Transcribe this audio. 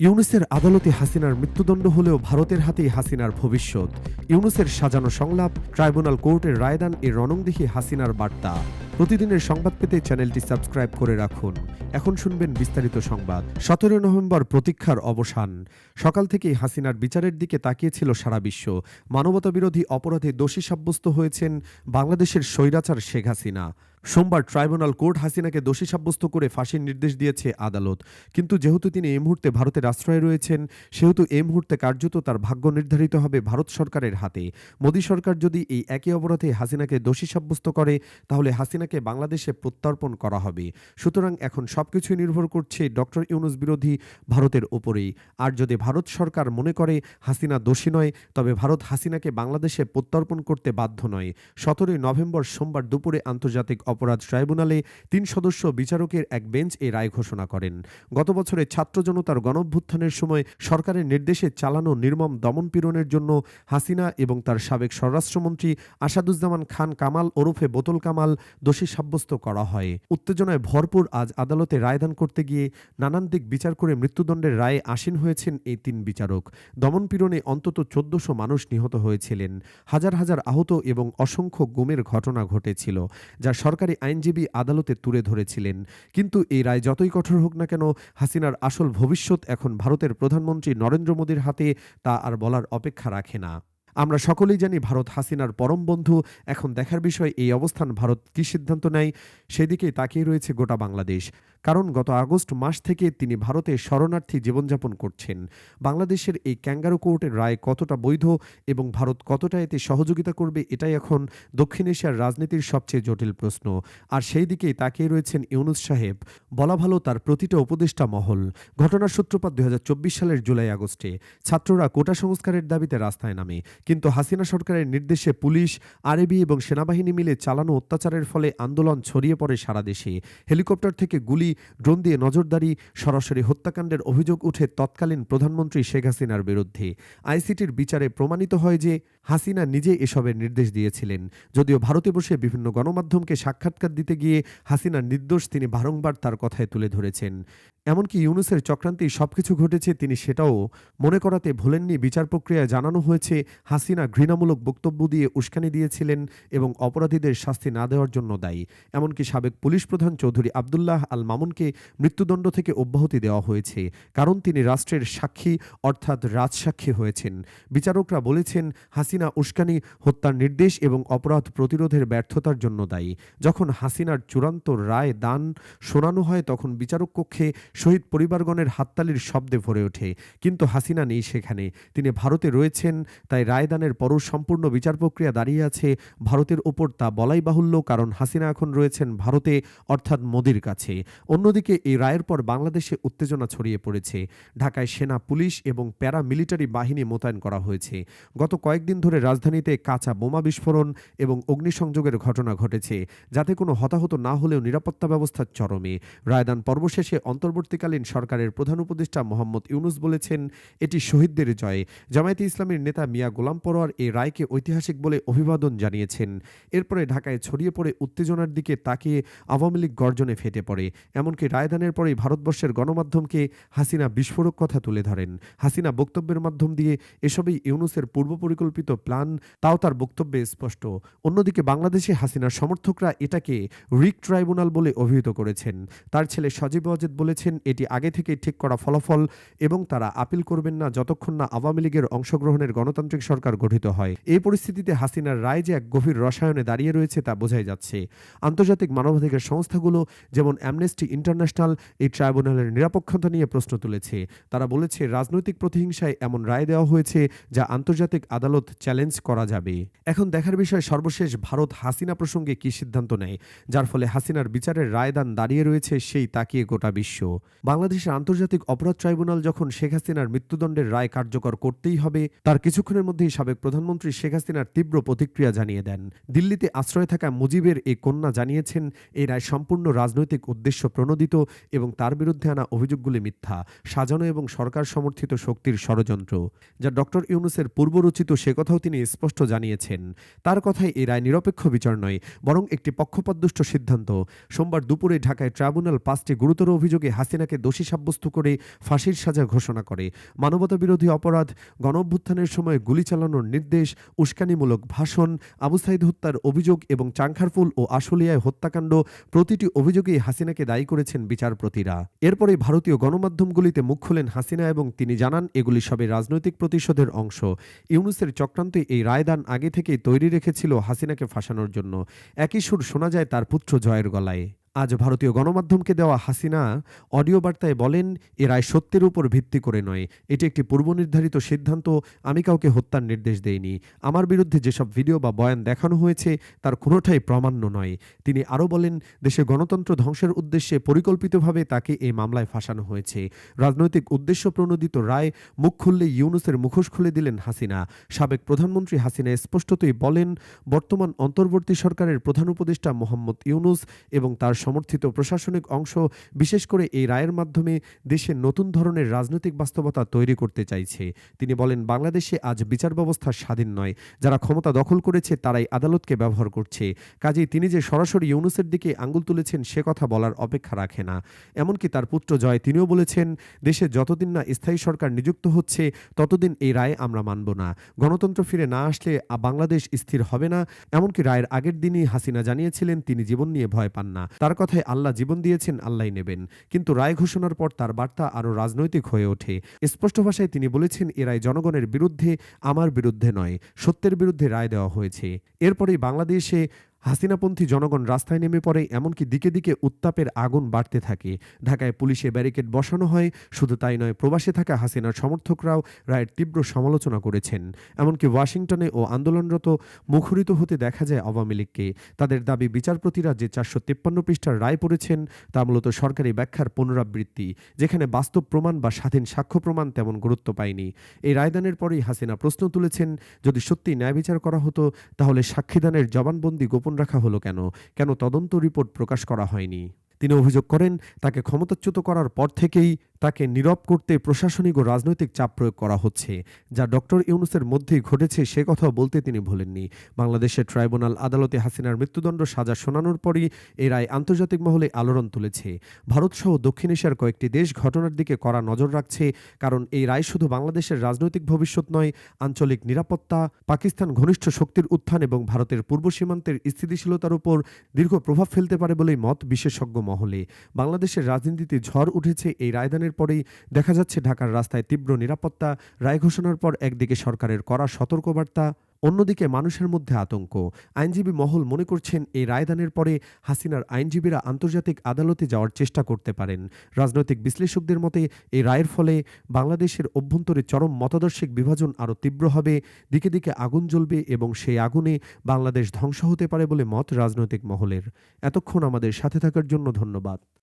ইউনুসের আদালতে হাসিনার মৃত্যুদণ্ড হলেও ভারতের হাতেই হাসিনার ভবিষ্যৎ। ইউনুসের সাজানো সংলাপ, ট্রাইব্যুনাল কোর্টের রায়দান এ রণংদেহী হাসিনার বার্তা। প্রতিদিনের সংবাদ পেতে চ্যানেলটি সাবস্ক্রাইব করে রাখুন। এখন শুনবেন বিস্তারিত সংবাদ। সতেরো নভেম্বর প্রতীক্ষার অবসান। সকাল থেকেই হাসিনার বিচারের দিকে তাকিয়েছিল সারা বিশ্ব। মানবতাবিরোধী অপরাধে দোষী সাব্যস্ত হয়েছেন বাংলাদেশের স্বৈরাচার শেখ হাসিনা। সোমবার ট্রাইব্যুনাল কোর্ট হাসিনাকে দোষী সাব্যস্ত করে ফাঁসির নির্দেশ দিয়েছে আদালত। কিন্তু যেহেতু তিনি এই মুহূর্তে ভারতের আশ্রয়ে রয়েছেন, সেহেতু এই মুহূর্তে কার্যত তার ভাগ্য নির্ধারিত হবে ভারত সরকারের হাতে। মোদী সরকার যদি এই একই অপরাধে হাসিনাকে দোষী সাব্যস্ত করে, তাহলে হাসিনাকে বাংলাদেশে প্রত্যর্পণ করা হবে। সুতরাং এখন সবকিছুই নির্ভর করছে ডক্টর ইউনুস বিরোধী ভারতের ওপরেই আর যদি ভারত সরকার মনে করে হাসিনা দোষী নয়, তবে ভারত হাসিনাকে বাংলাদেশে প্রত্যর্পণ করতে বাধ্য নয়। সতেরোই নভেম্বর সোমবার দুপুরে আন্তর্জাতিক অপরাধ ট্রাইব্যুনালে তিন সদস্য বিচারকের এক বেঞ্চ এই রায় ঘোষণা করেন। গত বছরে ছাত্র জনতার গণভ্যুত্থানের সময় সরকারের নির্দেশে চালানো নির্মম দমনপীড়নের জন্য হাসিনা এবং তার সাবেক স্বরাষ্ট্রমন্ত্রী আসাদুজ্জামান খান কামাল ওরফে বোতল কামাল দোষী সাব্যস্ত করা হয়। উত্তেজনায় ভরপুর আজ আদালতে রায়দান করতে গিয়ে নানান দিক বিচার করে মৃত্যুদণ্ডের রায়ে আসীন হয়েছেন এই তিন বিচারক। দমনপীড়নে অন্তত চোদ্দশো মানুষ নিহত হয়েছিলেন। হাজার হাজার আহত এবং অসংখ্য গুমের ঘটনা ঘটেছিল, যা সরকারি আইনজীবী আদালতে তুলে ধরেছিলেন। কিন্তু এই রায় যতই কঠোর হোক না কেন, হাসিনার আসল ভবিষ্যৎ এখন ভারতের প্রধানমন্ত্রী নরেন্দ্র মোদীর হাতে, তা আর বলার অপেক্ষা রাখে না। আমরা সকলেই জানি ভারত হাসিনার পরম বন্ধু। এখন দেখার বিষয়, এই অবস্থান ভারত কী সিদ্ধান্ত নেয়? সেদিকেই তাকিয়ে রয়েছে গোটা বাংলাদেশ। কারণ গত আগস্ট মাস থেকে তিনি ভারতে শরণার্থী জীবনযাপন করছেন। বাংলাদেশের এই ক্যাঙ্গারু কোর্টের রায় কতটা বৈধ এবং ভারত কতটা এতে সহযোগিতা করবে, এটাই এখন দক্ষিণ এশিয়ার রাজনীতির সবচেয়ে জটিল প্রশ্ন। আর সেই দিকেই তাকিয়ে রয়েছেন ইউনুস সাহেব। বলা ভালো তার প্রতিটা উপদেষ্টা মহল। ঘটনার সূত্রপাত দুই হাজার চব্বিশ সালের জুলাই আগস্টে। ছাত্ররা কোটা সংস্কারের দাবিতে রাস্তায় নামে। কিন্তু হাসিনা সরকারের নির্দেশে পুলিশ আরবি এবং সেনাবাহিনী মিলে চালানো অত্যাচারের ফলে আন্দোলন ছড়িয়ে পড়ে সারা দেশে। হেলিকপ্টার থেকে গুলি, ড্রোন দিয়ে নজরদারি, সরাসরি হত্যাকাণ্ডের অভিযোগ উঠে তৎকালীন প্রধানমন্ত্রী শেখ হাসিনার বিরুদ্ধে। আইসিটির বিচারে প্রমাণিত হয় যে হাসিনা নিজে এসবের নির্দেশ দিয়েছিলেন। যদিও ভারতে বসে বিভিন্ন গণমাধ্যমকে সাক্ষাৎকার দিতে গিয়ে হাসিনা নির্দোষ তিনি বারংবার তার কথায় তুলে ধরেছেন। এমনকি ইউনুসের চক্রান্তেই সবকিছু ঘটেছে, তিনি সেটাও মনে করাতে ভোলেননি। বিচার প্রক্রিয়ায় জানানো হয়েছে, হাসিনা ঘৃণামূলক বক্তব্য দিয়ে উস্কানি দিয়েছিলেন এবং অপরাধীদের শাস্তি না দেওয়ার জন্য দায়ী। এমনকি সাবেক পুলিশ প্রধান চৌধুরী আবদুল্লাহ আল মামুনকে মৃত্যুদণ্ড থেকে অব্যাহতি দেওয়া হয়েছে, কারণ তিনি রাষ্ট্রের সাক্ষী অর্থাৎ রাজসাক্ষী হয়েছেন। বিচারকরা বলেছেন, হাসিনা উস্কানি, হত্যার নির্দেশ এবং অপরাধ প্রতিরোধের ব্যর্থতার জন্য দায়ী। যখন হাসিনার চূড়ান্ত রায় দান শোনানো হয়, তখন বিচারক কক্ষে শহীদ পরিবারগণের হাততালির শব্দে ভরে ওঠে। কিন্তু হাসিনা নেই সেখানে। তিনি ভারতে রয়েছেন, তাই রায়দানের পরও সম্পূর্ণ বিচার প্রক্রিয়া দাঁড়িয়ে আছে। ভারতের ওপর তা বলাই বাহুল্য, কারণ হাসিনা এখন রয়েছেন ভারতে, অর্থাৎ মোদির কাছে। অন্যদিকে এই রায়ের পর বাংলাদেশে উত্তেজনা ছড়িয়ে পড়েছে। ঢাকায় সেনা, পুলিশ এবং প্যারা মিলিটারি বাহিনী মোতায়েন করা হয়েছে। গত কয়েকদিন ধরে রাজধানীতে কাঁচা বোমা বিস্ফোরণ এবং অগ্নিসংযোগের ঘটনা ঘটেছে। যাতে কোনো হতাহত না হলেও নিরাপত্তা ব্যবস্থার চরমে। রায়দান পর্ব শেষে অন্তর্বর্তীকালীন সরকারের প্রধান উপদেষ্টা মোহাম্মদ ইউনুস বলেছেন, এটি শহীদদের জয়। জামায়াতে ইসলামের নেতা মিয়া গোলাম পরোয়ার এই রায়কে ঐতিহাসিক বলে অভিবাদন জানিয়েছেন। এরপরে ঢাকায় ছড়িয়ে পড়ে উত্তেজনার দিকে তাকিয়ে আওয়ামী লীগ গর্জনে ফেটে পড়ে। এমনকি রায়দানের পরেই ভারতবর্ষের গণমাধ্যমকে হাসিনা বিস্ফোরক কথা তুলে ধরেন। হাসিনা বক্তব্যের মাধ্যম দিয়ে এসবই ইউনুসের পূর্ব পরিকল্পিত প্ল্যান, তাও তার বক্তব্যে স্পষ্ট। অন্যদিকে বাংলাদেশে হাসিনার সমর্থকরা এটাকে রিক ট্রাইব্যুনাল বলে অভিহিত করেছেন। তার ছেলে সজীব ওয়াজেদ বলেছেন এটি আগে থেকেই ঠিক করা ফলাফল এবং তারা আপিল করবেন না যতক্ষণ না আওয়ামী লীগের অংশগ্রহণের গণতান্ত্রিক সরকার গঠিত হয়। এই পরিস্থিতিতে হাসিনার রায় যে এক গভীর রসায়নে দাঁড়িয়ে রয়েছে তা বোঝাই যাচ্ছে। আন্তর্জাতিক মানবাধিকার সংস্থাগুলো যেমন অ্যামনেস্টি ইন্টারন্যাশনাল এই ট্রাইব্যুনালের নিরাপক্ষতা নিয়ে প্রশ্ন তুলেছে। তারা বলেছে, রাজনৈতিক প্রতিহিংসায় এমন রায় দেওয়া হয়েছে যা আন্তর্জাতিক আদালত চ্যালেঞ্জ করা যাবে। এখন দেখার বিষয়, সর্বশেষ ভারত হাসিনা প্রসঙ্গে কি সিদ্ধান্ত নেয়? যার ফলে হাসিনার বিচারের রায়দান দাঁড়িয়ে রয়েছে সেই তাকিয়ে গোটা বিশ্ব। বাংলাদেশের আন্তর্জাতিক অপরাধ ট্রাইব্যুনাল যখন শেখ হাসিনার মৃত্যুদণ্ডের রায় কার্যকর করতেই হবে, তার কিছুক্ষণের মধ্যেই সাবেক প্রধানমন্ত্রী শেখ হাসিনার তীব্র প্রতিক্রিয়া জানিয়ে দেন। দিল্লিতে আশ্রয় থাকা মুজিবের এই কন্যা জানিয়েছেন এই রায় সম্পূর্ণ রাজনৈতিক উদ্দেশ্য প্রণোদিত এবং তার বিরুদ্ধে আনা অভিযোগগুলি মিথ্যা, সাজানো এবং সরকার সমর্থিত শক্তির ষড়যন্ত্র। যা ডক্টর ইউনুসের পূর্বরচিত সে কথাও তিনি স্পষ্ট জানিয়েছেন। তার কথায় এই রায় নিরপেক্ষ বিচার নয়, বরং একটি পক্ষপাতদুষ্ট সিদ্ধান্ত। সোমবার দুপুরে ঢাকায় ট্রাইব্যুনাল পাঁচটি গুরুতর অভিযোগে হাসিনা হাসিনাকে দোষী সাব্যস্ত করে ফাঁসির সাজা ঘোষণা করে। মানবতা বিরোধী অপরাধ, গণঅভ্যুত্থানের সময় গুলি চালানোর নির্দেশ, উস্কানিমূলক ভাষণ, আবু সাইদ হত্যার অভিযোগ এবং চাংখারফুল ও আশুলিয়ায় হত্যাকাণ্ড প্রতিটি অভিযোগেই হাসিনাকে দায়ী করেছেন বিচারপতিরা। এরপরে ভারতীয় গণমাধ্যমগুলিতে মুখ খোলেন হাসিনা এবং তিনি জানান, এগুলি সবে রাজনৈতিক প্রতিশোধের অংশ। ইউনুসের চক্রান্তে এই রায়দান আগে থেকেই তৈরি রেখেছিল হাসিনাকে ফাঁসানোর জন্য। একই সুর শোনা যায় তার পুত্র জয়ের গলায়। আজ ভারতীয় গণমাধ্যমকে দেওয়া হাসিনা অডিও বার্তায় বলেন, এ রায় সত্যের উপর ভিত্তি করে নয়। এটি একটি পূর্বনির্ধারিত সিদ্ধান্ত, আমি কাউকে হত্যার নির্দেশ দেইনি। আমার বিরুদ্ধে যেসব ভিডিও বা বয়ান দেখানো হয়েছে, তার কোনোটাই প্রমাণ্য নয়। তিনি আরও বলেন, দেশে গণতন্ত্র ধ্বংসের উদ্দেশ্যে পরিকল্পিতভাবে তাকে এই মামলায় ফাঁসানো হয়েছে। রাজনৈতিক উদ্দেশ্য প্রণোদিত রায় মুখ খুললে ইউনুসের মুখোশ খুলে দিলেন হাসিনা। সাবেক প্রধানমন্ত্রী হাসিনা স্পষ্টতই বলেন, বর্তমান অন্তর্বর্তী সরকারের প্রধান উপদেষ্টা মোহাম্মদ ইউনুস এবং তার সমর্থিত প্রশাসনিক অংশ, বিশেষ করে এই রায়ের মাধ্যমে দেশে নতুন ধরনের রাজনৈতিক বাস্তবতা তৈরি করতে চাইছে। তিনি বলেন, বাংলাদেশে আজ বিচার ব্যবস্থা স্বাধীন নয়। যারা ক্ষমতা দখল করেছে, তারাই আদালতকে ব্যবহার করছে। কাজেই তিনি যে সরাসরি ইউনুসের দিকে আঙ্গুল তুলেছেন, সে কথা বলার অপেক্ষা রাখে না। এমনকি তার পুত্র জয়, তিনিও বলেছেন, দেশে যতদিন না স্থায়ী সরকার নিযুক্ত হচ্ছে, ততদিন এই রায় আমরা মানব না। গণতন্ত্র ফিরে না আসলে বাংলাদেশ স্থির হবে না। এমনকি রায়ের আগের দিনই হাসিনা জানিয়েছিলেন, তিনি জীবন নিয়ে ভয় পান না। তার কথায় আল্লাহ জীবন দিয়েছেন আল্লাহ নেবেন। কিন্তু রায় ঘোষণার পর তার বার্তা আরও রাজনৈতিক হয়ে ওঠে। স্পষ্ট ভাষায় তিনি বলেছেন, এ রায় জনগণের বিরুদ্ধে, আমার বিরুদ্ধে নয়, সত্যের বিরুদ্ধে রায় দেওয়া হয়েছে। এরপরেই বাংলাদেশে হাসিনাপন্থী জনগণ রাস্তায় নেমে পড়ে, এমনকি দিকে দিকে উত্তাপের আগুন বাড়তে থাকে। ঢাকায় পুলিশে ব্যারিকেড বসানো হয়, শুধু তাই নয়, প্রবাসে থাকা হাসিনার সমর্থকরাও রায়ের তীব্র সমালোচনা করেছেন। এমনকি ওয়াশিংটনে ও আন্দোলনরত মুখরিত হতে দেখা যায় আওয়ামী লীগকে। তাদের দাবি বিচারপতিরা যে চারশো তিপ্পান্ন পৃষ্ঠার রায় পড়েছেন, তা মূলত সরকারি ব্যাখ্যার পুনরাবৃত্তি, যেখানে বাস্তব প্রমাণ বা স্বাধীন সাক্ষ্য প্রমাণ তেমন গুরুত্ব পায়নি। এই রায়দানের পরেই হাসিনা প্রশ্ন তুলেছেন, যদি সত্যি ন্যায় বিচার করা হতো, তাহলে সাক্ষীদানের জবানবন্দি গোপন রাখা হলো কেন? কেন তদন্ত রিপোর্ট প্রকাশ করা হয়নি? তিনি অভিযোগ করেন, তাকে ক্ষমতাচ্যুত করার পর থেকেই তাকে নীরব করতে প্রশাসনিক ও রাজনৈতিক চাপ প্রয়োগ করা হচ্ছে, যা ডক্টর ইউনুসের মধ্যেই ঘটেছে সে কথাও বলতে তিনি ভোলেননি। বাংলাদেশের ট্রাইব্যুনাল আদালতে হাসিনার মৃত্যুদণ্ড সাজা শোনানোর পরই এ রায় আন্তর্জাতিক মহলে আলোড়ন তুলেছে। ভারতসহ দক্ষিণ এশিয়ার কয়েকটি দেশ ঘটনার দিকে কড়া নজর রাখছে, কারণ এই রায় শুধু বাংলাদেশের রাজনৈতিক ভবিষ্যৎ নয়, আঞ্চলিক নিরাপত্তা, পাকিস্তান ঘনিষ্ঠ শক্তির উত্থান এবং ভারতের পূর্ব সীমান্তের স্থিতিশীলতার উপর দীর্ঘ প্রভাব ফেলতে পারে বলেই মত বিশেষজ্ঞ মহলে। বাংলাদেশের রাজনীতিতে ঝড় উঠেছে এই রায়দানের পরেই দেখা যাচ্ছে ঢাকার রাস্তায় তীব্র নিরাপত্তা, রায় ঘোষণার পর একদিকে সরকারের কড়া সতর্কবার্তা অন্যদিকে মানুষের মধ্যে আতঙ্ক। আইনজীবী মহল মনে করছেন এই রায়দানের পরে হাসিনার আইনজীবীরা আন্তর্জাতিক আদালতে যাওয়ার চেষ্টা করতে পারেন। রাজনৈতিক বিশ্লেষকদের মতে, এই রায়ের ফলে বাংলাদেশের অভ্যন্তরে চরম মতাদর্শিক বিভাজন আরও তীব্র হবে, দিকে দিকে আগুন জ্বলবে এবং সেই আগুনে বাংলাদেশ ধ্বংস হতে পারে বলে মত রাজনৈতিক মহলের। এতক্ষণ আমাদের সাথে থাকার জন্য ধন্যবাদ।